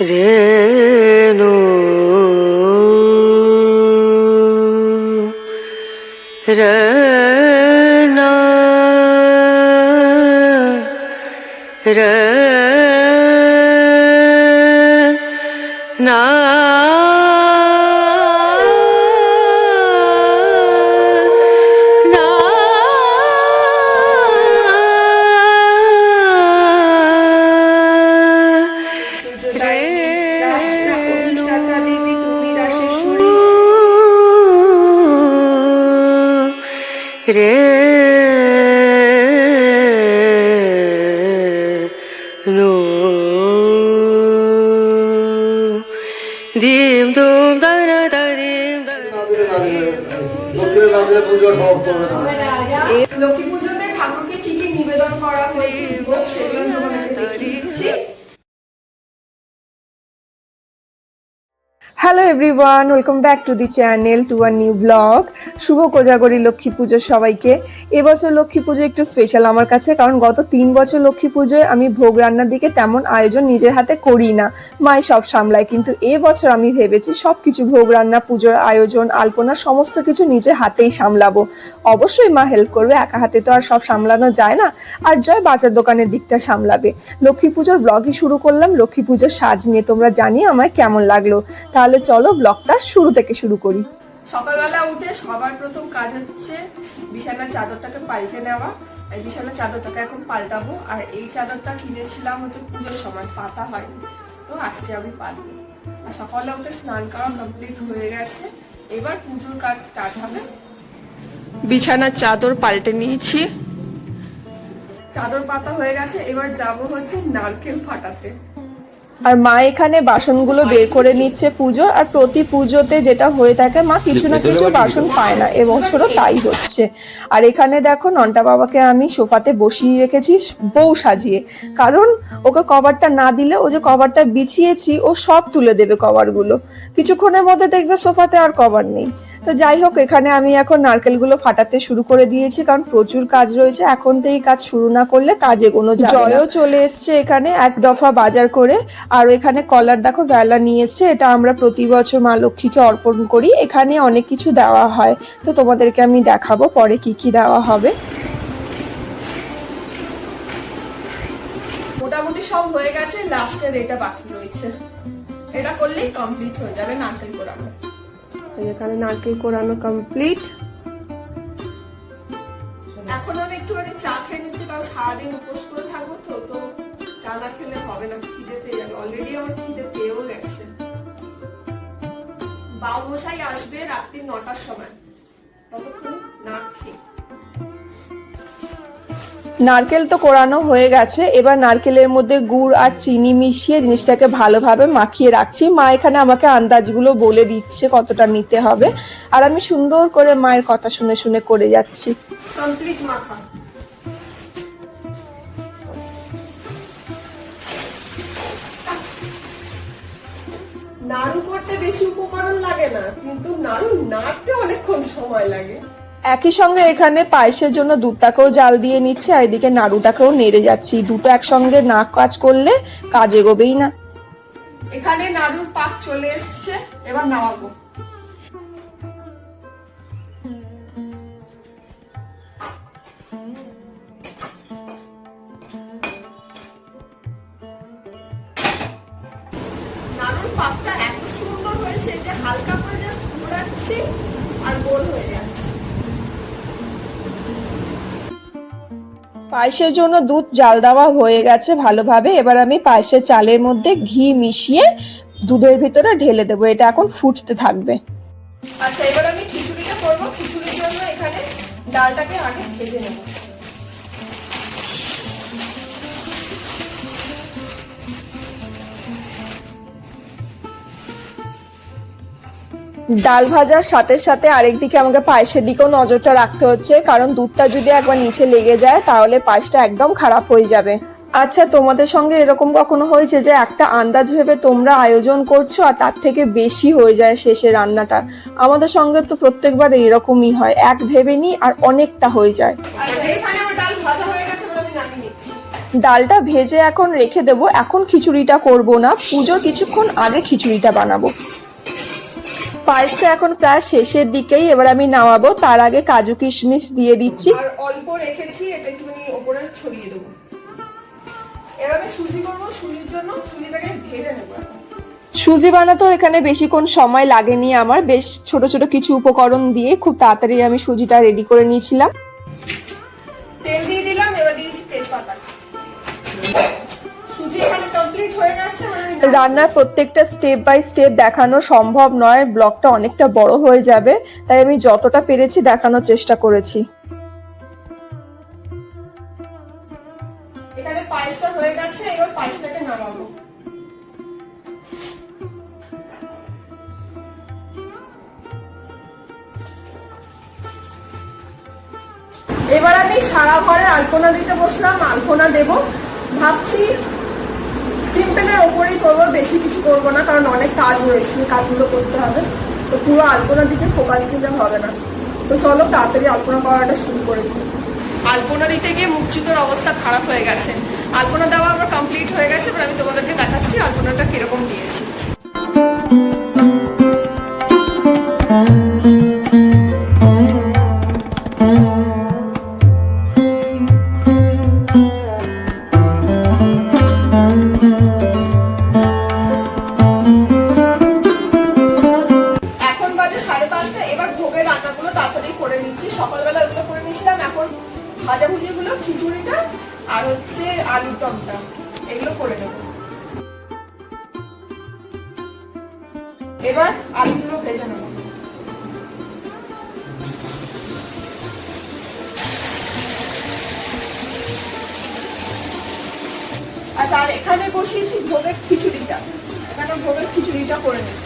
രേണു രണ രണ দানা দক্ষিণে লক্ষ্মী পুজোতে ঠাকুরকে কি কি নিবেদন করা হয়েছে? সেগুলো তোমাদেরকে দেখিয়ে দিচ্ছি। Hello everyone welcome back to the channel to our new blog শুভ কোজাগরী লক্ষ্মী পুজো সবাইকে। এবছর লক্ষ্মী পুজো একটু স্পেশাল আমার কাছে, কারণ গত তিন বছর লক্ষ্মী পুজোয় আমি ভোগ রান্নার দিকে তেমন আয়োজন নিজের হাতে করি না। মাই সব সামলায়, কিন্তু এবছর আমি ভেবেছি সব কিছু ভোগ রান্না, পুজোর আয়োজন, আলপনা, সমস্ত কিছু নিজের হাতেই সামলাবো। অবশ্যই মা হেল্প করবে, একা হাতে তো আর সব সামলানো যায় না। আর জয় বাজার দোকানের দিকটা সামলাবে। লক্ষ্মী পুজোর ব্লগই শুরু করলাম, লক্ষ্মী পুজোর সাজ নিয়ে। তোমরা জানিয়ে আমায় কেমন লাগল। তাহলে চলো ব্লগটা শুরু থেকে শুরু করি। সকালবেলা উঠে সবার প্রথম কাজ হচ্ছে বিছানার চাদরটাকে পাল্টে নেওয়া। এই বিছানার চাদরটাকে এখন পাল্টাবো। আর এই চাদরটা কিনেছিলাম হচ্ছে পুজোর সময় পাতা হয়নি। তো আজকে আমি পাতবো। আর সকালে উঠে স্নান করা কমপ্লিট হয়ে গেছে। এবার পুজোর কাজ স্টার্ট হবে। বিছানার চাদর পাল্টে নিয়েছি। চাদর পাতা হয়ে গেছে। এবার যাব হচ্ছে নারকেল ফাটাতে। আর মা এখানে বাসনগুলো বের করে নিচ্ছে পুজোর আর প্রতি পুজোতে যেটা হয়ে থাকে মা কিছু না কিছু বাসন পায় না এবছরও তাই হচ্ছে। আর এখানে দেখো নন্টা বাবাকে আমি সোফাতে বসিয়ে রেখেছি বউ সাজিয়ে। কারণ ওকে কভারটা না দিলে ও যে কভারটা বিছিয়েছি ও সব তুলে দেবে কভারগুলো। কিছুক্ষণের মধ্যে দেখবে সোফাতে আর কভার নেই। তো যাই হোক এখানে আমি এখন নারকেলগুলো ফাটাতে শুরু করে দিয়েছি কারণ প্রচুর কাজ রয়েছে। এখন থেকেই কাজ শুরু না করলে কাজে কোনো জয়ও চলে এসছে এখানে এক দফা বাজার করে। আর এখানে কলার দেখো বেলা নিয়ে এটা আমরা প্রতি বছর মা লক্ষ্মীকে অর্পণ করি। এখানে অনেক কিছু দেওয়া হয়, তো তোমাদেরকে আমি দেখাবো পরে কি কি দেওয়া হবে। মোটামুটি সব হয়ে গেছে, লাস্টের এটা বাকি রয়েছে। এটা করলেই কমপ্লিট হয়ে যাবে নারকেল কোরানো। এখানে নারকেল কোরানো কমপ্লিট এখন আমি একটুখানি চা খেয়ে নিচ্ছি, কারণ সারাদিন উপোস করে থাকব তো তো চা না খেলে হবে না খিদে পেয়ে যাবে অলরেডি আমার খিদে পেয়েও গেছে। বাবুমশাই আসবে রাত্রি নটার সময়। ততক্ষণ না খেয়ে। নারকেল তো কোরানো হয়ে গেছে এবার নারকেলের মধ্যে গুড় আর চিনি মিশিয়ে জিনিসটাকে ভালোভাবে মাখিয়ে রাখছি। মা এখানে আমাকে আন্দাজগুলো বলে দিচ্ছে কতটা নিতে হবে। আর আমি সুন্দর করে মায়ের কথা শুনে শুনে করে যাচ্ছি। কমপ্লিট মাখা। নাড়ু করতে বেশি উপকরণ লাগে না কিন্তু নাড়ু নাড়তে অনেকক্ষণ সময় লাগে। একই সঙ্গে এখানে পায়েসের জন্য দুধটাকেও জাল দিয়ে নিচ্ছে আর এদিকে নাড়ুটাকেও নেড়ে যাচ্ছি। দুটো একসঙ্গে না কাজ করলে কাজ এগোবেই না। এখানে নাড়ুর পাক চলে এসছে এবার নামাবো। নাড়ুর পাকটা ঘোরাচ্ছি আর গোল হয়ে যাচ্ছে পায়েসের জন্য দুধ জাল দেওয়া হয়ে গেছে ভালোভাবে। এবার আমি পায়েসের চালের মধ্যে ঘি মিশিয়ে দুধের ভিতরে ঢেলে দেবো। এটা এখন ফুটতে থাকবে। আচ্ছা এবার আমি খিচুড়িটা করব। খিচুড়ির জন্য এখানে ডালটাকে আগে ভেজে নেব। ডাল ভাজার সাথে সাথে আরেকদিকে আমাকে পায়েসের দিকেও নজরটা রাখতে হচ্ছে, কারণ দুধটা যদি একবার নিচে লেগে যায়, তাহলে পায়েসটা একদম খারাপ হয়ে যাবে। আচ্ছা তোমাদের সঙ্গে এরকম কখনো হয়েছে যে একটা আন্দাজ ভেবে তোমরা আয়োজন করছ আর তার থেকে বেশি হয়ে যায় শেষে রান্নাটা? আমাদের সঙ্গে তো প্রত্যেকবার এরকমই হয়, এক ভেবে নিই আর অনেকটা হয়ে যায়। ডালটা ভেজে এখন রেখে দেবো, এখন খিচুড়িটা করব না পুজোর কিছুক্ষণ আগে খিচুড়িটা বানাবো। পায়েসটা এখন প্রায় শেষের দিকেই এবার আমি নামাবো। তার আগে কাজু কিশমিশ দিয়ে দিচ্ছি। আর অল্প রেখেছি এটা একটুখানি ওপরে ছড়িয়ে দেবো। এবার আমি সুজি করব সুজির জন্য সুজিটাকে ভেজে নেব সুজি বানাতেও এখানে বেশিক্ষণ সময় লাগেনি আমার। বেশ ছোট ছোট কিছু উপকরণ দিয়ে খুব তাড়াতাড়ি আমি সুজিটা রেডি করে নিয়েছিলাম। তেল দিয়ে দিলাম এবার দিয়ে দিচ্ছি তেজপাতা। রান্নার প্রত্যেকটা স্টেপ বাই স্টেপ দেখানো সম্ভব নয় ব্লগটা অনেকটা বড় হয়ে যাবে তাই আমি যতটা পেরেছি দেখানোর চেষ্টা করেছি। এখানে পায়েসটা হয়ে গেছে এবার পায়েসটাকে নামাবো। এবার আমি সারা ঘরে আলপনা দিতে বসলাম আলপনা দেব। ভাবছি সিম্পলের ওপরেই করব, বেশি কিছু করব না, কারণ অনেক কাজ রয়েছে কাজগুলো করতে হবে। তো পুরো আলপনার দিকে ফোকাস দিলে হবে না। তো চলো, তাড়াতাড়ি আলপনা করাটা শুরু করে দিই। আলপনা দিতে গিয়ে মুখচুতোর অবস্থা খারাপ হয়ে গেছে। আলপনা দেওয়া আমার কমপ্লিট হয়ে গেছে, এবার আমি তোমাদেরকে দেখাচ্ছি আলপনাটা কীরকম দিয়েছি। আচ্ছা আর এখানে বসিয়েছি ভোগের খিচুড়িটা। এখানে ভোগের খিচুড়িটা করে নেব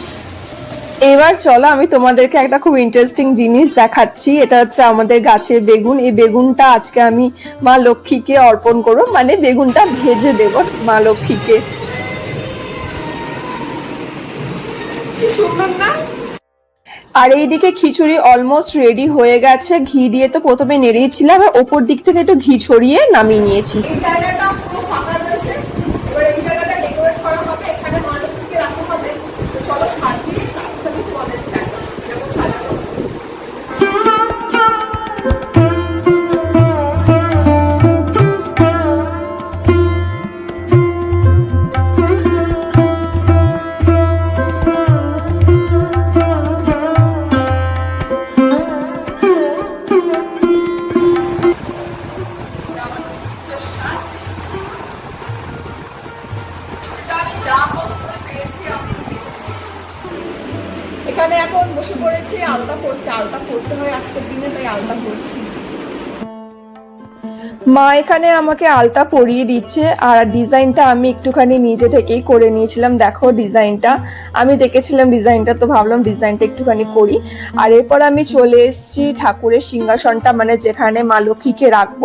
এবার চলো আমি তোমাদেরকে একটা খুব ইন্টারেস্টিং জিনিস দেখাচ্ছি। এটা হচ্ছে আমাদের গাছের বেগুন। এই বেগুনটা আজকে আমি মা লক্ষ্মীকে অর্পণ করব। মানে বেগুনটা ভেজে দেব মা লক্ষ্মীকে। সুন্দর না? আর এইদিকে খিচুড়ি অলমোস্ট রেডি হয়ে গেছে। ঘি দিয়ে তো প্রথমে নেড়েছিলাম আর ওপর দিক থেকে একটু ঘি ছড়িয়ে নামিয়ে নিয়েছি। মা এখানে আমাকে আলতা পরিয়ে দিচ্ছে আর ডিজাইনটা আমি একটুখানি নিজে থেকেই করে নিয়েছিলাম। দেখো ডিজাইনটা। আমি দেখেছিলাম ডিজাইনটা, তো ভাবলাম ডিজাইনটা একটুখানি করি। আর এরপর আমি চলে এসেছি ঠাকুরের সিংহাসনটা মানে যেখানে মা লক্ষ্মীকে রাখব,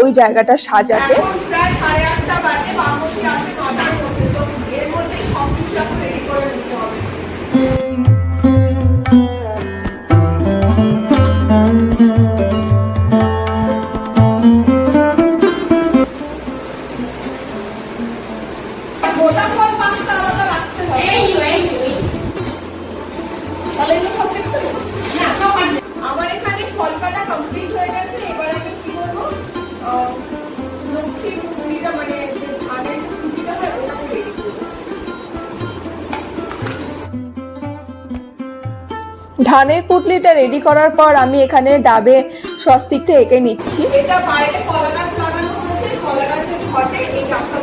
ওই জায়গাটা সাজাতে। প্রায় সাড়ে আটটা বাজে আসবে ধানের পুটলিটা রেডি করার পর আমি এখানে ডাবে স্বস্তিকটা এঁকে নিচ্ছি। এটা বাইরে কলা গাছ লাগানো হয়েছে কলা গাছের ঘটে এই ডাবটা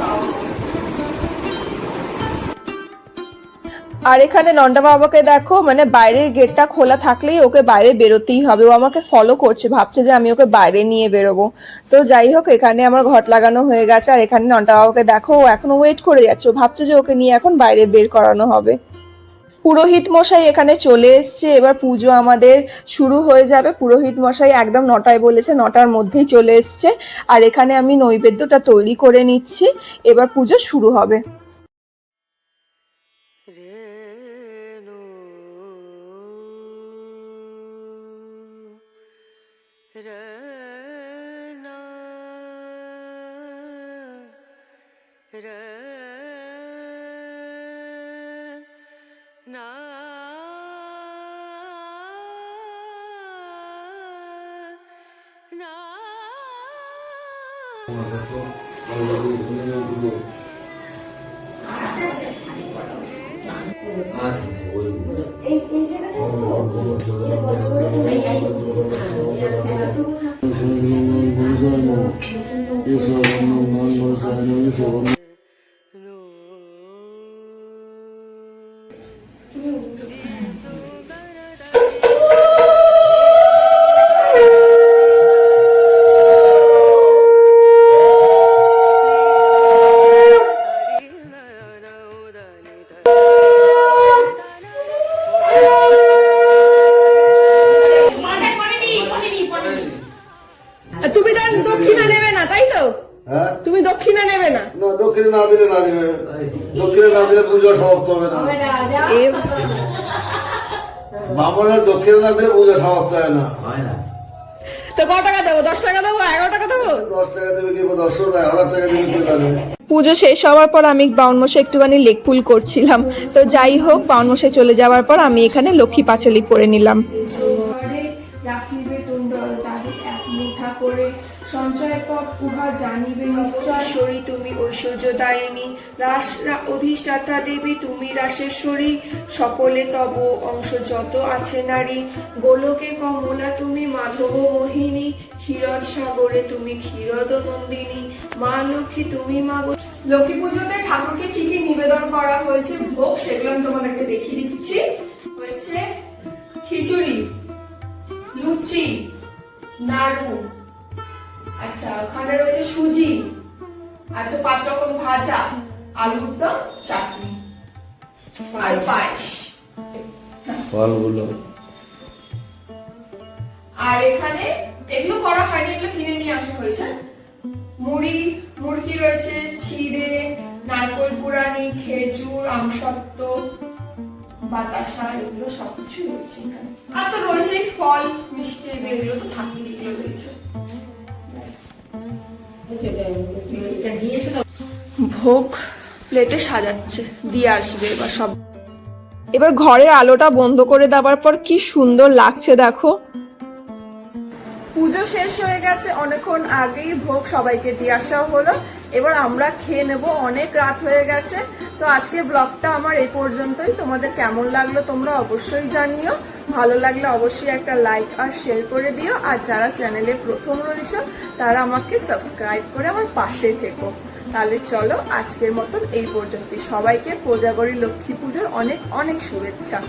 আর এখানে নন্ডা বাবাকে দেখো মানে বাইরের গেটটা খোলা থাকলেই ওকে বাইরে বেরোতেই হবে। ও আমাকে ফলো করছে ভাবছে যে আমি ওকে বাইরে নিয়ে বেরোবো। তো যাই হোক এখানে আমার ঘট লাগানো হয়ে গেছে। আর এখানে নন্ডা বাবাকে দেখো ও এখনও ওয়েট করে যাচ্ছে। ও ভাবছে যে ওকে নিয়ে এখন বাইরে বের করানো হবে। পুরোহিত মশাই এখানে চলে এসছে। এবার পুজো আমাদের শুরু হয়ে যাবে। পুরোহিত মশাই একদম নটায় বলেছে, নটার মধ্যেই চলে এসছে। আর এখানে আমি নৈবেদ্যটা তৈরি করে নিচ্ছি। এবার পুজো শুরু হবে। রেণু আর সমাপ্ত হবে না মামলা দক্ষিণ না। দেবে পুজো সমাপ্ত হয় না। তো ক টাকা দেবো? দশ টাকা দেবো? এগারো টাকা দেবো? দশ টাকা দেবে কি দশ টাকা হাজার টাকা দেবে কি জানে পুজো শেষ হওয়ার পর আমি বাউন মশাই একটুখানি লেগ ফুল করছিলাম। তো যাই হোক বাউন মশাই চলে যাওয়ার পর আমি এখানে লক্ষ্মী পাঁচালি করে নিলাম। জানিবে নিশ্চয়। শরী তুমি ঐশ্বর্যদায়িনী। রাস অধিষ্ঠাতা দেবী তুমি রাসেশ্বরী। সকলে তব অংশ যত আছে নারী। গোলকে কমলা তুমি মাধব মোহিনী। ক্ষীরদ সাগরে তুমি ক্ষীরদ নন্দিনী। মা লক্ষ্মী তুমি মা লক্ষ্মী পুজোতে ঠাকুরকে কি কি নিবেদন করা হয়েছে? ভোগ সেগুলো আমি তোমাদেরকে দেখিয়ে দিচ্ছি। হয়েছে খিচুড়ি লুচি নাড়ু আচ্ছা ওখানে রয়েছে সুজি আচ্ছা পাঁচ রকম ভাজা আলুর দম চাটনি আর পায়েস। ফলগুলো। আর এখানে এগুলো করা হয়নি এগুলো কিনে নিয়ে আসা হয়েছে। মুড়ি মুড়কি রয়েছে চিড়ে নারকোল কুড়ানি খেজুর আমসত্ত্ব বাতাসা এগুলো সবকিছু রয়েছে এখানে। তো রয়েছে ফল মিষ্টি এগুলো তো থাকেই এগুলো রয়েছে। ভোগ প্লেটে সাজাচ্ছে, দিয়ে আসবে এবার সব। এবার ঘরের আলোটা বন্ধ করে দেওয়ার পর কি সুন্দর লাগছে, দেখো। পুজো শেষ হয়ে গেছে, অনেকক্ষণ আগেই ভোগ সবাইকে দিয়ে আসা হলো। এবার আমরা খেয়ে নেব, অনেক রাত হয়ে গেছে। তো আজকে ব্লগটা আমার এই পর্যন্তই। তোমাদের কেমন লাগল তোমরা অবশ্যই জানিও। ভালো লাগলে অবশ্যই একটা লাইক আর শেয়ার করে দিও। আর যারা চ্যানেলে প্রথম রয়েছে, তারা আমাকে সাবস্ক্রাইব করে আমার পাশে থেকো। তাহলে চলো আজকের মতন এই পর্যন্তই। সবাইকে কোজাগরী লক্ষ্মী পুজোর অনেক অনেক শুভেচ্ছা।